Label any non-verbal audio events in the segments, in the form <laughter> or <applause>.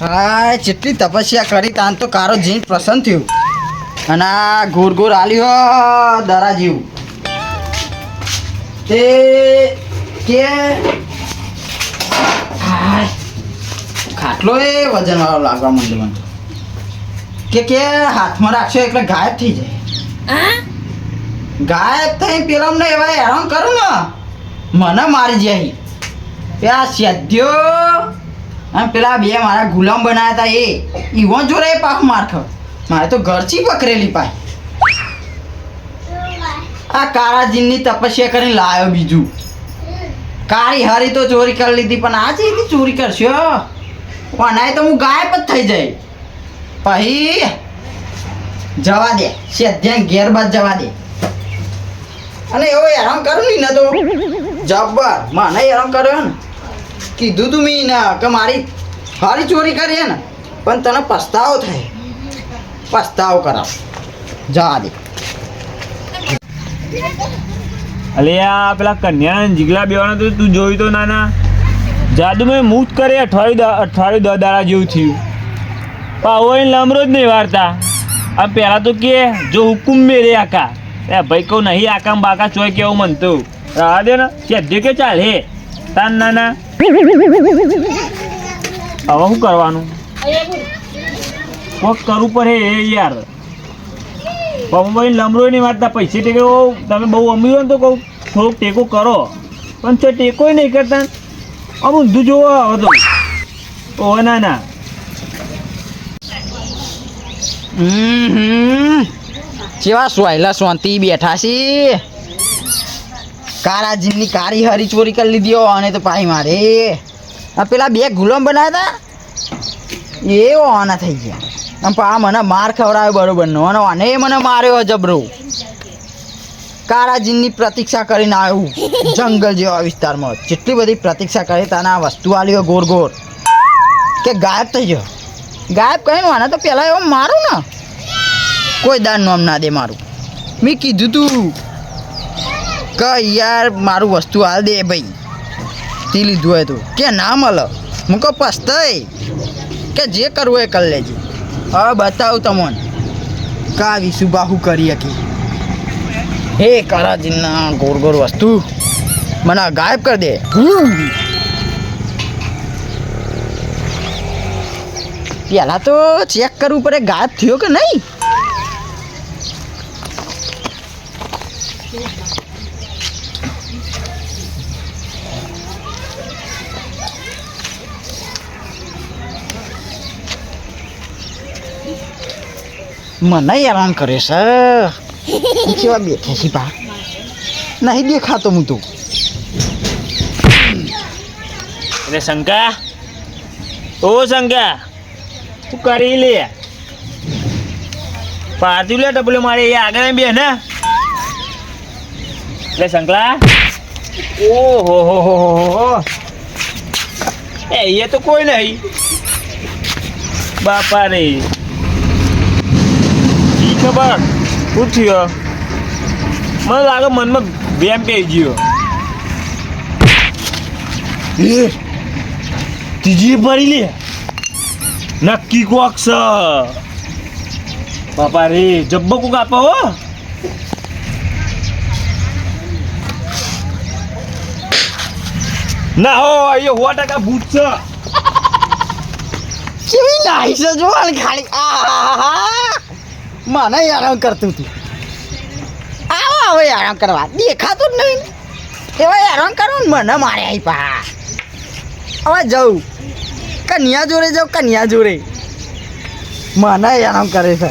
હા જેટલી તપસ્યા કરી તાન તો કારો જીન પ્રસન્ન થયું. અને આ ગોર ગોર આલ્યો દરા જેવું તે કે ખાટલો એ વજન વાળો લાગવા માંડ્યો મને. કે કે હાથમાં રાખશો એટલે ગાયબ થઈ જાય. ગાયબ થઈ પેલા અમને એવા હેરાન કરું ને? મને મારી જાય. પેલા સદ્યો અને પેલા બે મારા ગુલામ બનાવ્યા હતા એ. ઈવોન જોડે પાક મારખ. મારે તો ઘરથી પકડેલી પાય. આ કારાજીનની તપસ્યા કરીને લાવ્યો બીજું. કાળી હારી તો ચોરી કરી લીધી, પણ આ ચીજની ચોરી કરશો? પણ તો હું ગાયબ જ થઈ જાય પછી જવા દે. સેધ્યાન ઘેર બાદ જવા દે. અને એવો હેરાન કરું ને તો. જબ્બર મને હેરાન કર્યો ને. કીધું તું મેં ને કે મારી હારી ચોરી કરી ને, પણ તને પસ્તાવો થાય. પસ્તાવો કરાવ. જા દે અલે આ પેલા કન્યાના જીગલા બેવાનો તો તું જોયું તો નાના. જાદુ મેં મૂત કરે અઠવાડિયું અઠવાડિયું દ દાડા જેવું થયું. પાવો એને લમરો જ નહીં વારતા. આ પહેલાં તો કે જો હુકુમ મેરે આકા. એ ભાઈ કહું નહીં, આકામ બાકા ચોય કેવું મનતું. રાહ દે ને, કે કે ચાલ. હે તાન નાના. હવે શું કરવાનું? કોક કરવું પડે એ યાર. પવનભાઈ લમરો નહીં મારતા પૈસે ટેકો, તમે બહુ અમીર હોય ને તો કહું, થોડુંક ટેકો કરો. પણ તે ટેકોય નહીં કરતા. આમ ઊંધું જોવો હવે તો. ઓ ના ના. કેવા સોયલા શાંતિ બેઠા છે કારાજીની કારી હરી ચોરી કરી લીધી અને તો પાઈ મારે. આ પેલા બે ગુલામ બનાવ્યા હતા એ આના થઈ ગયા. આમ પા મને માર ખવડાવ્યો બરોબરનો. અને આને મને માર્યો જબરો. કારાજીનની પ્રતીક્ષા કરીને આવ્યું જંગલ જેવા વિસ્તારમાં. જેટલી બધી પ્રતીક્ષા કરી તાના વસ્તુ આલ્યો ગોર ગોર. કે ગાયબ થઈ ગયો. ગાયબ કહીને આને તો પહેલાં એવો મારું ને. કોઈ દાન નામ ના દે મારું. મેં કીધું તું કે યાર, મારું વસ્તુ હાલ દે ભાઈ. તે લીધું હોય તું. કે ના મળે. હું કહું, પસ્તાય. કે જે કરવું એ કરી લેજે. હવે બતાવું તમને. કા વિશુબાહુ કરી શકી હે કરાજીના ગોર ગોર વસ્તુ. મને ગાયબ કરી દે. પહેલાં તો ચેક કરવું પડે, ગાયબ થયો કે નહીં? મને હેરાન કરે છે. કેવા બેઠે છે પા નહીં દેખાતો હું તું. એટલે શંકા? ઓ શંકા, તું કરી લે. પારતી લે ટપલો મારે, એ આગળ બે ને. એટલે શંકલા? ઓહો, હો હો હો એ તો કોઈ નહીં. બાપા રે. ઈ પણ શું થયો મને લાગે મનમાં વેમ પે ગયો. એ ત્રીજી પડી લે. નક્કી કોક છે બાપા રે જબ્બો કોક આપો હો. ના હો એ સો ટકા ભૂત છે. કેવી નાઈસ છે જો ખાલી. આહાહા. મને આરામ કરતું હતું આવો આવો આરામ કરવા. દેખાતું જ નહીં એવા કરવું ને મને મારે આવી પા હવે જવું કન્યા જોડે જાઉં, કન્યા જોડે. મને હેરાન કરે છે.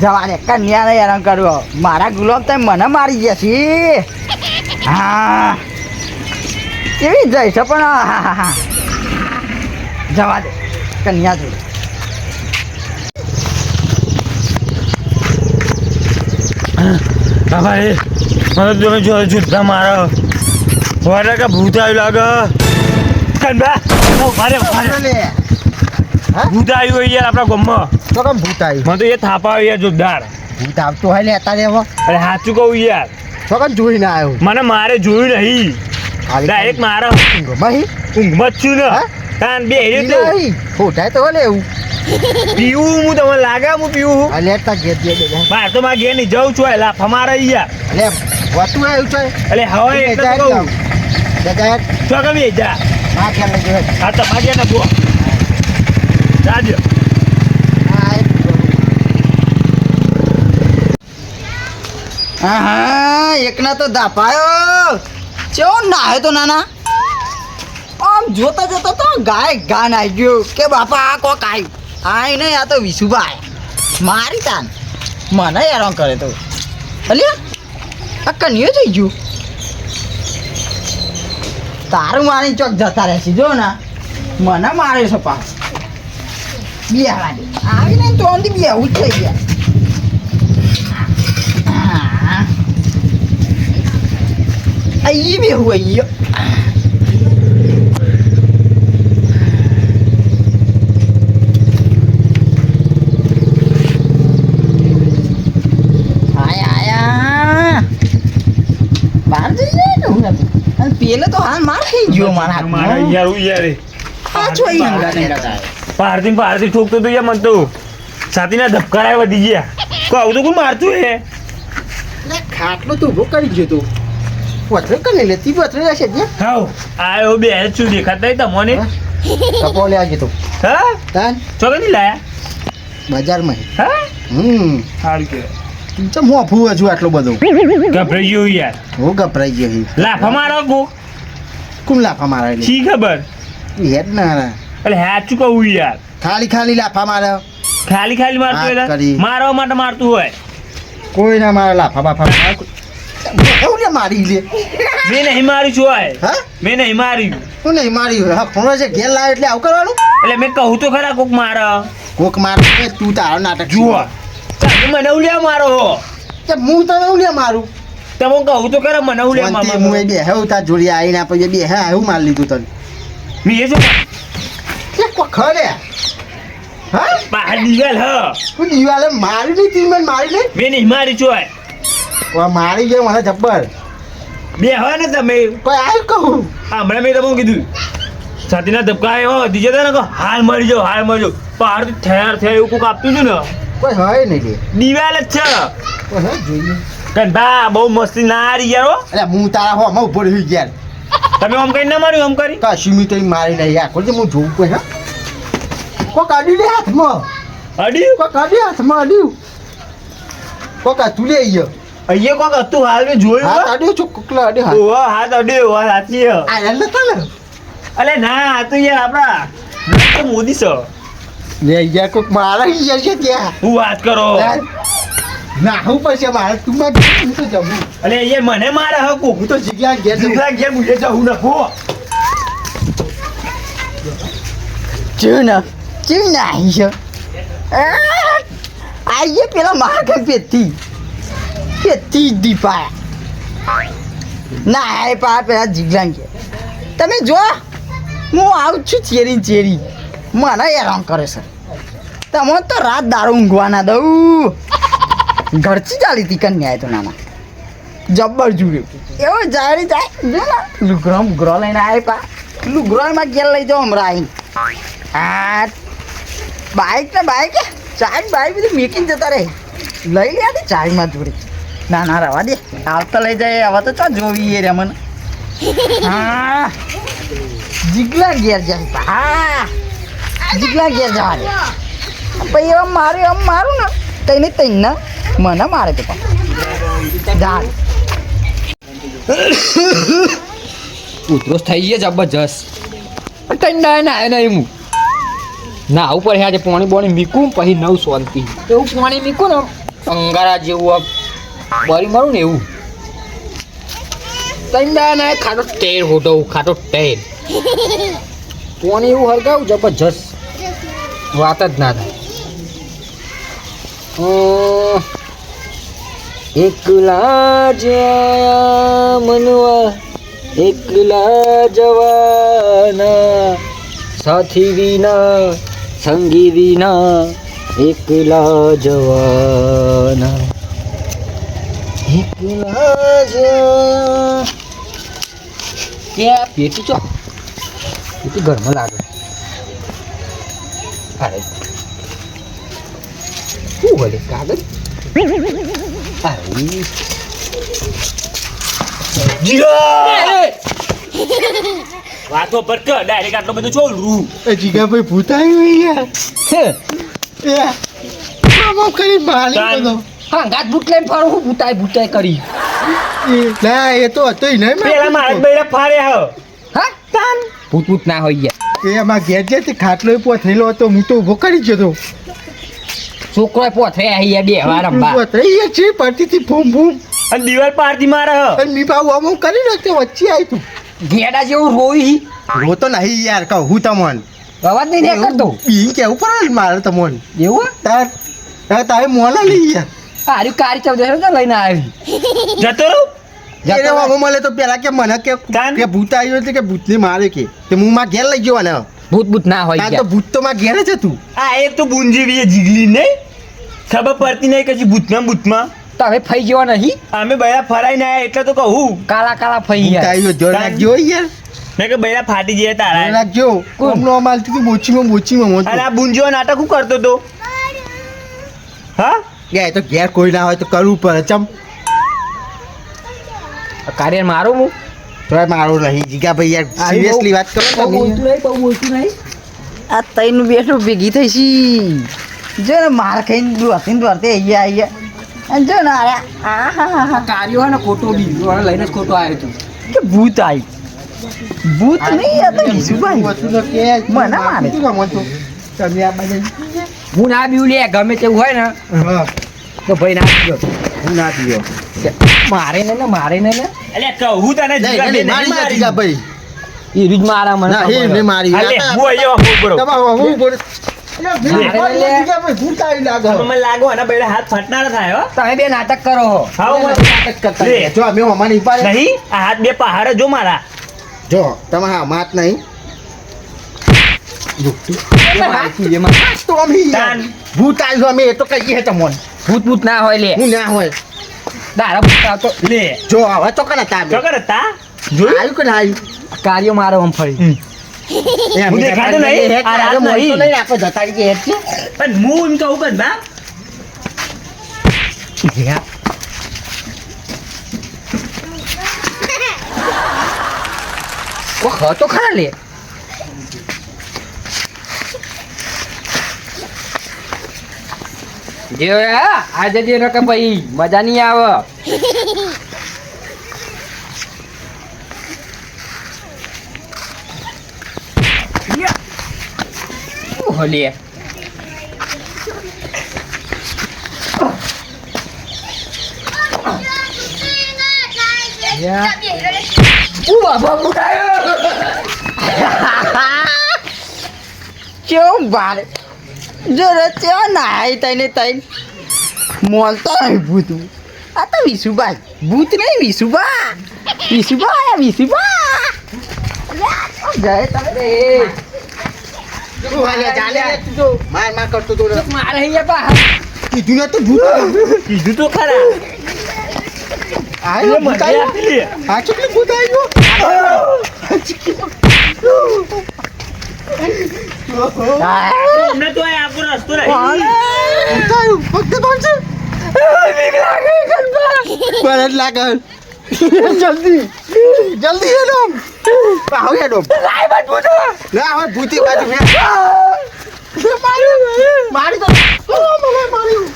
જવા દે, કન્યાને હેરાન કરવો. મારા ગુલાબ તો મને મારી ગયા છે. હા. કેવી જાય છે પણ, હા હા હા. જવા દે, કન્યા જોડે. રે મને તમે જો જુદ્ધા મારો. ટકા ભૂત આવ્યું લાગે. કંદા મારે મારે. ભૂત આવ્યું યાર આપણા ગામમાં. તો કેમ ભૂત આવ્યું મને તો એ થાપા આવ્યું યાર જોરદાર. ભૂત આવતું હોય અરે સાચું કહું યાર. તો કેમ આવ્યો? મને મારે જોયું નહીં. ડાયરેક્ટ મારા ભાઈ ઊંઘમાં જ છું ને? તાન બે હેર્યું તું ખોટાય તો લેવું પીવું હું તમને લાગે હું પીવું આ લેતા ઘેર જે બધા બાર તો માં ઘેર નહીં જવું છું એટલે ફમારે અહીંયા લે વાતું આવ્યું છે? એટલે હવે એટલે તો કહું. જગાય છો કમી જા. હા જોવે. આ તમારે ને બો જાજો એકના તો દાપાયો. ચેવો નાહે તો નાના? આમ જોતા જોતા તો ગાય ગાન આવી ગયું કે બાપા આ કોક આવ્યું આય નહીં, આ તો વિશુભાઈ. મારી તાન. મને હેરાન કરે તો. અલ્યા આ કન્યો થઈ ગયું. તારું મારી ચોક જતા રહેશે, જો ના. મને મારે છે પાસ બે વાગે આવીને તો અંધી બે જ થઈ ગયા. અહીં Ahí viejo ahí. આય આયા બહાર જઈ જાય ને હું નથી પેલે તો હાલ માર થઈ ગયો મારા મારા હાથમાં. યાર હું યાર આ છો ઈ હંગાત. પારથી પારથી ઠોકતો તો યાર મન તો છાતીના ધબકારા વધી ગયા. કો આવું તો કોણ મારતું હે? ખાટલો તો ઊભો કરી ગયો તો. પથરે કરી લેતી પથરે હશે જે હાઉ. આયો બે શું દેખાતા તમને? કપો લે આજે તો. હા? તાન. છો નહીં લાયા? બજારમાં હા. હમ. હાલ કે. તું તો મોફું હજુ આટલું બધું. ગભરાઈ ગયો યાર. હું ગભરાઈ ગયો હી. લાફા મારો કો કોણ લાફા મારે શી ખબર હેડ ના. એટલે હાચું કહું યાર ખાલી ખાલી લાફા મારે ખાલી ખાલી મારતું હોય એટલે મારવા માટે મારતું હોય કોઈ ના મારે લાફા બાફા મારે. એવું મારી લે મેં નહીં માર્યું છું હોય હા મેં નહીં માર્યું હું નહીં મારી હા ફોન છે ઘેર લાવે એટલે આવું કરવાનું એટલે મેં કહું તો ખરા કોક મારે કોક મારે તું તારો નાટક જુઓ મને ઉલ્યા મારો કે હું તને ઉલ્યા મારું તમે કહું તો કરે મને શાંતિ મારો હું એ બે હેવ તાર જોડી આવીને પછી બે હે હું માર લીધું તને? મેં શું? કે ખરે? હા? બહાર દિવાલ હ. તું દિવાલે મારી નહીં તી મને મારી નહીં? મેં નહીં મારી છું હોય વા મારી ગયો મને જબ્બર. બે હોય ને તમે. કોઈ આ કહું? હમણાં મેં તમને કીધું. છાતીના ધબકા આવ્યો દીજે ને કહો હાલ મરી જાઓ હાલ મરી જાઓ. બહારથી ઠેર ઠેર એવું કોક આપતું હતું ને. કોઈ હોય નહીં દિવાલ જ છે. જોઈએ. કંધા બહુ મસ્તી ના હારી યાર હો. એટલે હું તારા હો માં ઊભો રહી ગયા તમે આમ કઈ ના માર્યું આમ કરી? કશું મી તો મારી નહીં યાર. કોઈ હું જોઉં કોઈ હા? કોઈ કાઢી લે હાથમાં. અડ્યું કોઈ કાઢી હાથમાં અડ્યું કોઈ કાઢું લે ગયો અહીંયા કોક હતું હાલ મેં જોયું હાથ હો. અડ્યો છો કોકલા અડ્યો હાથ? ઓહો, હાથ અડ્યો વાત સાચી. આ એટલે તને અલે ના આ તો યાર આપણા મોદી છે લે યાર કોક મારા યાર છે ત્યાં. હું વાત કરો? ના હું પછી મારે તું હું તો જમું અને એ મને મારે હે હું તો જગ્યા ઘેર દીકરા ઘેર મુજે જવું નખો ચું ના ચું ના આવી છે. આઈએ પેલા માગે પેતી પેતી જ દીપાયા. ના આય પા પેલા જીગલાંગ કે તમે જો હું આવું છું ચેરી ચેરી. મને હેરાન કરે છે. તમે તો રાત દારૂ ઊંઘવા ના દઉં. ઘરથી ચાલી હતી કન્યા તો નાના. જબ્બર જોયું એવો જારી જાય લુગરો ગ્રહ લઈને આવે પા. લુગરો એમાં ઘેર લઈ જાઓ હમણાં આવીને. હા. બાઈક ને બાઈક ચાવી બાઇક બધું મેકીને જતા રહે. લઈ લે આને ચાવીમાં જોડે. ના ના રવા દે. આવતા લઈ જાય. હવે તો ચા જોવી એ રે મને. હા. જીગલા ઘેર જાય હા. જીગલા ઘેર જવા દે પછી એમ મારું એમ મારું ને. તઈને તઈને મને મારે તો ઉધરોસ થઈ ગયા જબરજસ્ત. ઠંડા ના એને હું ના ઉપર આજે પાણી બોણી મીકું પછી નવ શાંતિ. એવું પાણી મીકું ને? અંગારા જેવું આ બરી મારું ને એવું. ઠંડા ના ખાટો ટેર હોટો ખાટો ટેર પાણી એવું હરગાવું જબરજસ્ત. વાત જ ના થાય. એકલા જયા મનવા, એકલા જવાના. સાથી વિના, સંગી વિના એકલા જવાના. એકલા જયા ક્યાં પેટી ચો. પેટી ઘરમાં લાગે. અરે. શું બોલે કાગળ? અરે <laughs> વાતો પર કર ડાયરેક્ટ આટલો બધો છો રૂ. એ જીગાભાઈ ભૂત આવ્યું યાર. હે? એ આમ કરી તાન. બધો હા ગાત બૂટ લઈને ફરું હું ભૂતાય ભૂતાઈ કરી. ના એ તો હતો નહીં પેલા મારા બેડા ફારે હ. હા? તાન. ભૂત ભૂત ના હોય ગયા એ એમાં ઘેર જે તે ખાટલો પોથેલો હતો હું તો ઊભો કરી જતો છોકરો પોથે આઈ બે વાર અંબા ગયા છે પડતીથી ફૂમ ફૂમ. અને દિવાલ પારથી મારે અને મી બાબુ અમુક કરી નાખતો વચ્ચે આવી તું. ઘેડા જેવું રોઈ. રો તો નહીં યાર કહું હું તમોન. અવાજ નહીં ને કરતો બી કેવું પડે મારે તમોન? એવું? તાર તાર તારે મોલા લઈ યાર આર્યું કારી ચાવ તો લઈને આવી. જતો રહું? મળે તો પેલા કે મને કે ભૂત આવ્યું કે ભૂતને મારે કે. હું માં ઘેર લઈ જવાને. ભૂત ભૂત ના હોય તાર તો ભૂત તો માં ઘેર જ હતું? આ એક તો બુંજીવી જીગલી નહીં. ખબર પડતી નહીં કશી ભૂતમાં ભૂતમાં. તો હવે ફઈ ગયો નહીં? અમે બૈરા ફરાઈ ના એટલે તો કહું. કાલા કાલા ફઈ ગયા. આવ્યો જોર રાખજો યાર. મેં કે બૈરા ફાટી જાય જોર તારા રાખજો? કોમનો અમાલતી તું બોચીમાં બોચીમાં અને આ બુંજીઓ નાટક શું કરતો તો હા? ગયા એ તો ઘેર કોઈ ના હોય તો કરવું પડે ચમ. કાર્ય મારું હું? તોય મારું નહીં જીગા ભાઈ યાર સિરિયસલી વાત કરો બહુ બોલતું તમે નહીં બહુ બોલતું નહીં આ તઈનું બેઠું ભેગી થઈ છી જો ને માર ખાઈને દોરતી ને દોરતી અહીંયા અહીંયા અને જો ને અરે આ હા હા હા કાર્યો હોય ને ખોટો બી અને લઈને જ ખોટો આવ્યો તું કે ભૂત આવી ભૂત નહીં આ તો બીજું મને મારે. શું કામ હતું? તમે આ બાજુ હું ના બીવું લે ગમે તેવું હોય ને હા તો ભાઈ ના પીયો હું ના પીયો મારે ને ને મારે ને ને કહું તને જીગા નહીં, મારી. જા જીગા ભાઈ. એ રીત મારા મને ના એ ને મારી અલે હું અહીંયા હું બરો. તમારો હું બરો નાટક કરો હો. હાઉ તમે નાટક કરતા લે. જો અમે અમારી પાડે નહીં? આ હાથ બે પહાડ જો મારા. જો તમે હા માત નહીં. ભૂત આવ્યું અમે એ તો કહીએ તમને. ભૂત ભૂત ના હોય લે. હું ના હોય. દારા પૂછતા તો લે. જો હવે તો કને તાબે ચોકર હતા? આવ્યું કે ના કાર્ય કાર્યો મારો આમ ફરી. એ હું દેખાતો જતા નહીં? આ રાત આજે નહીં. આપણે જતા કે હેડ છે. પણ હું એમ કહું કે બા ઓ તો ખરા લે. જે આજે જે કે ભાઈ મજા નહીં આવે. કેવું બારે <laughs> જો રચ્યો નાય તને તઈને મોલતો નહીં ભૂત. આ તો વિસુભાઈ ભૂત નહીં વિસુભા વિસુભા આયા વિસુભા તમે. માર માર કરતો તો મારે અહીંયા પા. કીધું ને તો ભૂત. કીધું તો ખરા. આવ્યું, ભૂત હા, કેટલું ભૂત આવ્યું? અમને તો આ આપણો રસ્તો નહીં ભૂત આવ્યું. ફક્ત કોણ છે? કોણ જ લાગે? જલ્દી જલ્દી હેડો આવ હેડો ના હવે ભૂતી બાજુ ફેંક. મારી તો મને માર્યું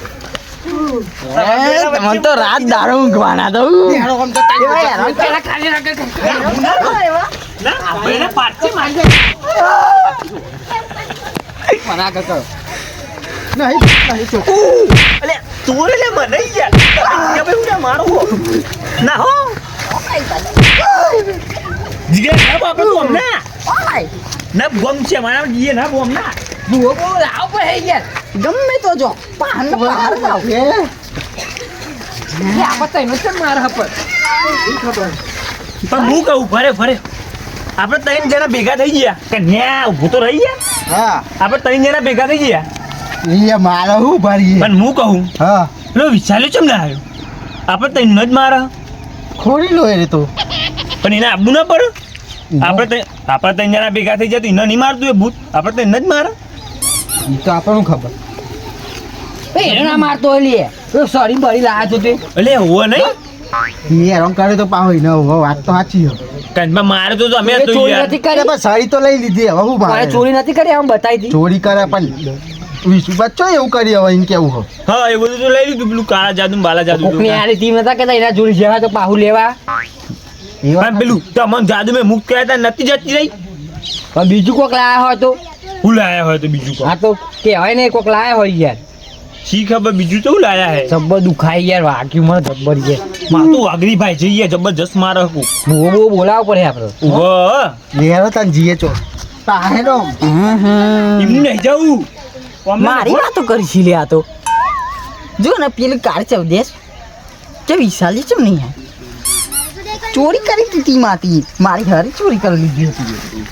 તમને તો રાત દારૂ ઊંઘવાના દઉં તો ખાલી રાખે ના આપણે પાછી મારી મના કરો નહીં નહીં તો અલે તું લે મને યાર ભાઈ હું મારો ના હો જીગે ના બાપા તું અમને ના ગમ છે મારા જીએ ના બોમ ના બુઓ બુઓ લાવ પર હે યાર ગમે તો જો પાન બહાર લાવ નતો માર હપર પણ હું કહું ફરે ફરે આપણે ત્રણ જણા ભેગા થઈ ગયા કે ન્યા ઊભું તો રહી ગયા હા. આપણે ત્રણ જણા ભેગા થઈ ગયા. એ મારે હું ભરીએ પણ હું કહું. હા. લો વિચાર્યું ચમ ના આવ્યો? આપણે ત્રણ જ મારે. ખોડી લો એ તો. પણ એને આપવું ના પડે. આપણે ત્રણ- આપણે ત્રણ જણા ભેગા થઈ જાય તો એને નહીં મારતું એ ભૂત. આપણે ત્રણ જ મારે. એ તો આપણને ખબર. એ એને ના મારતો હોય લે. એ સરી બળી લાયા તો તે. એટલે હોવા નહીં. હેરાન કરે તો પાહો ન હવે વાત તો સાચી હો મારે તો અમે ચોરી નથી કરી? બસ સાડી તો લઈ લીધી હવે હું મારે ચોરી નથી કરી આમ બતાવી દી. ચોરી કરે પણ વીસ બચ્ચો એવું કરી હવે કેવું હો હા એ બધું તો લઈ લીધું પેલું કાળા જાદુ બાલા જાદુ કોકની આ રીતે નતા કેતા એના જોડી જવા તો પાહુ લેવા. પણ પેલું તમને જાદુ મેં મુક્ત કર્યા તા નથી જતી રહી? પણ બીજું કોક લાયા હોય તો? હું લાયા હોય તો બીજું આ તો કહેવાય ને કોક લાયા હોય યાર. શી ખબર બીજું કેવું લાયા હે? જબ્બર દુખાય યાર વાગ્યું મને જબ્બર છે માં તો વાઘરી ભાઈ જઈએ જબરજસ્ત મારે હું બહુ બહુ બોલાવવો પડે આપણે ઊભો. લેરો તને જીએ ચો. તાહે નો. એમનું નહીં જવું અમને મારી વાતો કરી છે લે આ તો. જો ને પેલી કાર ચવદેશ કે વિશાલી ચમ નહીં હે ચોરી કરી દીધી માતી મારી હરી ચોરી કરી લીધી હતી.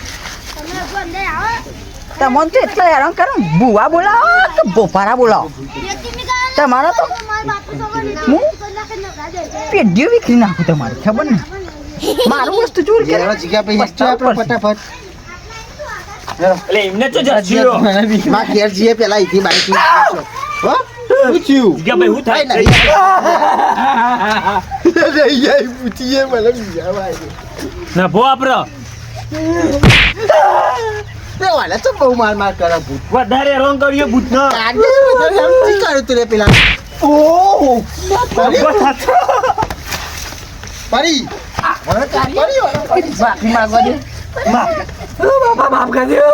તમને તો એટલા હેરાન કરો બુવા બોલાવો કે બોપારા બોલાવો તમારા તો હું? પેઢીઓ વિખરી નાખું તમારે ખબર ને? મારું વસ્તુ જોર કે ફટાફટ. એટલે એમને તો જસ્યો માં ઘેર જઈએ પેલા અહીંથી બાઈક હો? પૂછ્યું. કે ભાઈ હું થાય? નહીં. <laughs> પૂછીએ મને બીજા ભાઈ. ના ભો આપડે. તે વાલા તો બહુ માર માર કરે ભૂત. વધારે રોંગ કર્યો ભૂત નો. આજે વધારે આમ થી કર્યું તું રે પેલા? ઓહો. પરી. માફી માંગવા દે બાપા માફ કરી દો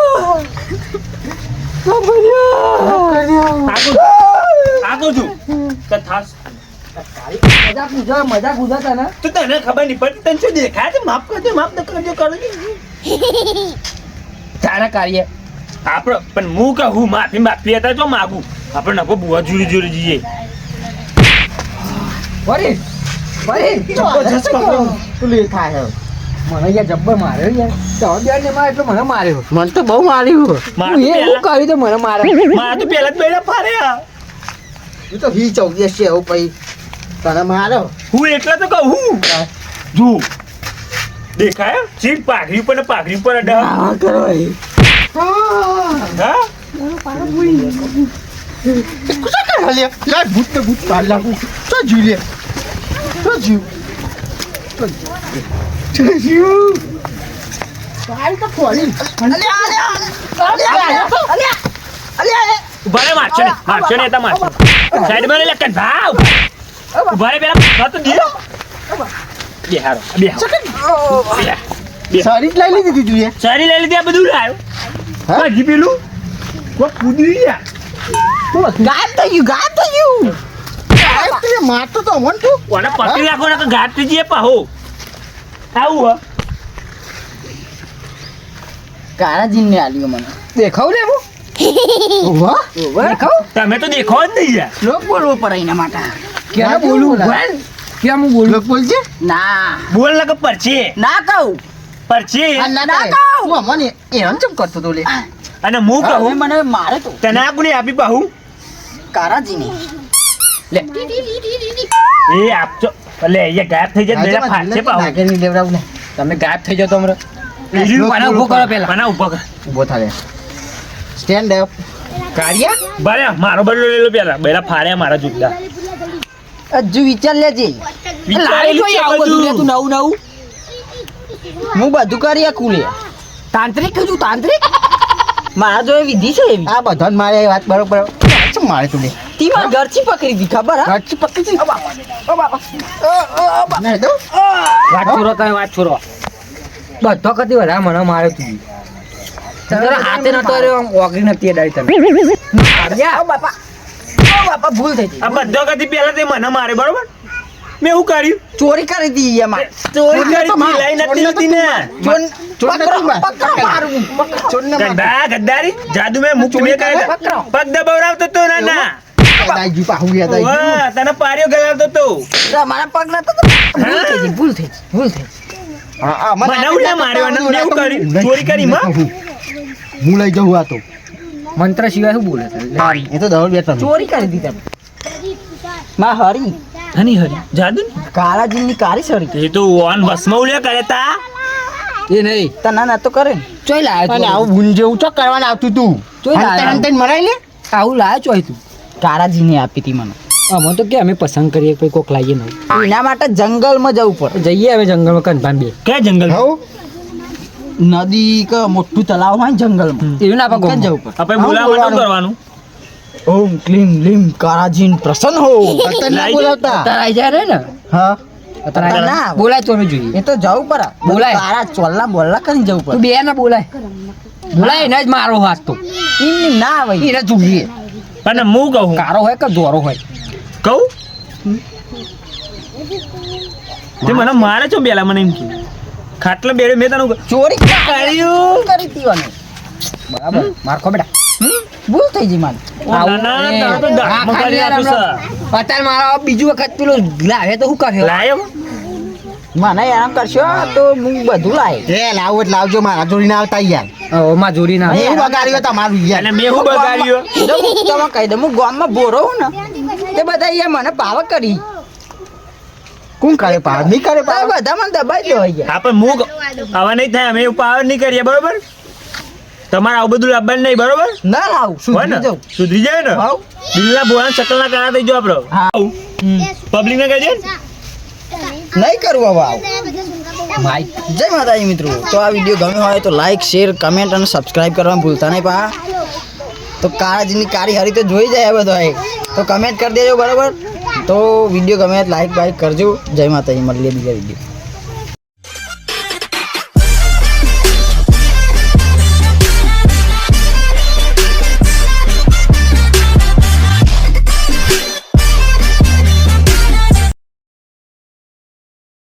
આગળ આગળ છું. તો થાસ મજા પૂછો મજા પૂછો તને તો તને ખબર નહીં પડતી તને શું દેખાય છે? માફ કરજો માફ ન કરજો કરજો તારા કાર્ય. આપણે પણ હું કહું માફી માફી હતા તો માગું. આપણે નફો બુઆ જોડી જોડી જઈએ ફરી ફરી જબરજસ્ત પકડો. પેલું એ થાય હે. મને યાર જબ્બર માર્યો યાર. તો બેન ને મારે એટલો મને માર્યો. મને તો બહુ માર્યું. મારે હું તો એ હું કર્યું તો મને મારે મારે તો પહેલા જ બેડા ફાર્યા તું તો વી ચૌદસ છે એવું પછી તને મારો હું એટલે તો કહું. જો દેખાય? ચીટ પાઘડી ઉપર ને પાઘડી ઉપર અડા. હા કરો હા? કુછા કર હાલે લા ભૂત તો ભૂત પાડ લાગુ તો જીવ લે તો જીવ તો જીવ તો ખોલી ઊભા રે મારશો ને. મારશો ને હતા મારશો. સાઈડમાં લે કન ભાવ. ઊભા રે પેલા તો દિયો બે હારો બે બે સારી લઈ લીધી તું એ. સારી લઈ લીધી આ બધું લાયો હા? પેલું. કોઈ કૂદી ગયા ગાયબ થઈ ગયું. ગાયબ થઈ ગયું તે મારતો તો મન તું. કોને પકડી રાખો ને ઘાટ થઈ જઈએ પાહો. આવું હ. કારાજીને આલ્યો મને. દેખાવ લે હું. દેખાવ. તમે તો દેખાવ જ નહીં યાર. લોક બોલવો પડે એના માટે. ક્યાં બોલવું બોલ ક્યાં હું બોલું બોલજે. ના. બોલ ને કે પરચે. ના કહું. પરચી. ના. કહું. તું અમને હેરાન ચમ કરતો તો લે? અને હું કહું? મને મારે તો. તને આ કોને આપી પાહું? કારાજીને. લે. એ આપજો એટલે અહીંયા ગાયબ થઈ જાય મેરા ફાટશે પાહું. નાગરની લેવડાવ ને. તમે ગાયબ થઈ જાઓ તો હમણાં બીજું મને ઊભો કરો પેલા મને ઊભો કર. ઊભો થાય સ્ટેન્ડ અપ કારિયા? ભલે મારો બદલો લઈ લો પેલા બેલા ફાડ્યા મારા જુદા હજુ વિચાર લેજે. છે આવું બધું. લે તું નવું નવું. હું બધું કરી શકું લે. તાંત્રિક કીધું તાંત્રિક? મારા જોડે વિધિ છે એવી. આ બધાને મારે એ વાત બરોબર. શું મારે તું લે? તી મારા ગરચી પકડી હતી ખબર હા? ગાંઠી પકડી છે ઓ બાપા. ના દો વાત છોરો તમે વાત છોરો બધો કદી વધારે મને માર્યો તું. તારા હાથે નતો રહ્યો ઓગળી નથી અડાડી તમે બાપા. ઓ બાપા ભૂલ થઈ ગઈ. આ બધો કદી પહેલા તે મને મારે બરોબર? મેં શું કર્યું. ચોરી કરી હતી એમાં. ચોરી કરી માર, લઈ નથી લીધી ને. ચોર પકડો પકડો. મારું. ચોર ને માર. ગદ્દારી જાદુ મેં મુક મેં કરે? પગ દબાવરાવતો તો ના ના. દાઈજી પાહુ ગયા દાઈજી તને પાર્યો ગલાવતો તો. મારા પગ ના તો ભૂલ થઈ ભૂલ થઈ ભૂલ થઈ ગઈ. હા હા મને ના માર્યો એવું કર્યું. ચોરી કરી માં? હું લઈ જાઉં આ તો. મંત્ર સિવાય શું બોલે છે? એ તો દોડ બે ચોરી કરી તમે. માં હરી. હની હરી. જાદુ કાળાજીની કારી સરી એ તો ઓન બસમાં ઉલ્યા કરે તા. એ નહીં. તના ના તો કરે ને. ચોય લાયો અને આવું ભૂન જેવું ચો કરવાનું આવતું તું. જોઈ લાયો. લાયો. હંતે મરાઈ લે? આવું લાયો ચોય તું. કારાજીને આપી હતી મને. અમે તો કે અમે પસંદ કરીએ કોઈ કોક લાવીએ નહીં. એના માટે જંગલમાં જવું પડે. જઈએ હવે જંગલમાં કંભાન બે. ક્યાં જંગલ? હવ? નદી કે મોટું તલાવ હોય ને જંગલમાં એવું ના આપણે ક્યાં ગામમાં. જવું પડે. આપણે બોલાવવા શું કરવાનું. ઓમ ક્લીમ લીમ કારાજીન પ્રસન્ન હો. <laughs> ના બોલાવતા. અત્યારે આઈ જાય રે ને. હા. ના. બોલાય તો જોઈએ. એ તો જવું પડે. બોલાય. કારા ચોલ્લા બોલ્લા કરીને જવું તું બે ને બોલાય. બોલાય એને જ મારો હાથ તો. એમ ના આવે એને જોઈએ. પણ હું કહું. કારો હોય કે દોરો હોય? કહું? તે મને મારે છો બેલા મને એમ કે. ખાટલા બેડે મેં તને ચોરી કર્યું? કરી હતી બરાબર. મારખો બેટા. ભૂલ થઈ ગઈ મારી. ના, ના, ના, તો દાંતમાં કરી આપે છે. અત્યારે મારા બીજું વખત પેલું લાવે તો શું કરે લાયો? મને આરામ કરશો? તો હું બધું લાય એ લાવો એટલે લાવજો મારા જોડીને આવતા યારમાં જોડી ના બગાડ્યું તમારું યાર અને મેં બગાડ્યું? તમે કહી દઉં હું ગામમાં બોરો હું ને તે બધા અહીંયા મને પાવક કરી. કોણ કરે પાર નહીં કરે પાર બધા મને દબાઈ દો અહીંયા હા પણ હું આવા નહીં થાય અમે પાવર નહીં કરીએ બરોબર? તમારે આવું બધું લાવવાનું નહીં બરોબર? ના લાવું ને? સુધરી સુધી સુધરી જાય ને. દિલના બોળા શકલના કાણા થઈ જો આપણો. હા. પબ્લિક ને કહેજે નહીં કરવું હવે આવું. જય માતાજી મિત્રો. તો આ વીડિયો ગમ્યો હોય તો લાઈક શેર કમેન્ટ અને સબસ્ક્રાઇબ કરવાનું ભૂલતા નહીં પા. તો કાળજીની કારી હરી તો જોઈ જાય બધો તો કમેન્ટ કરી દેજો બરાબર? તો વીડિયો ગમે લાઈક બાઈક કરજો. જય માતાજી. મળીએ બીજા વીડિયો.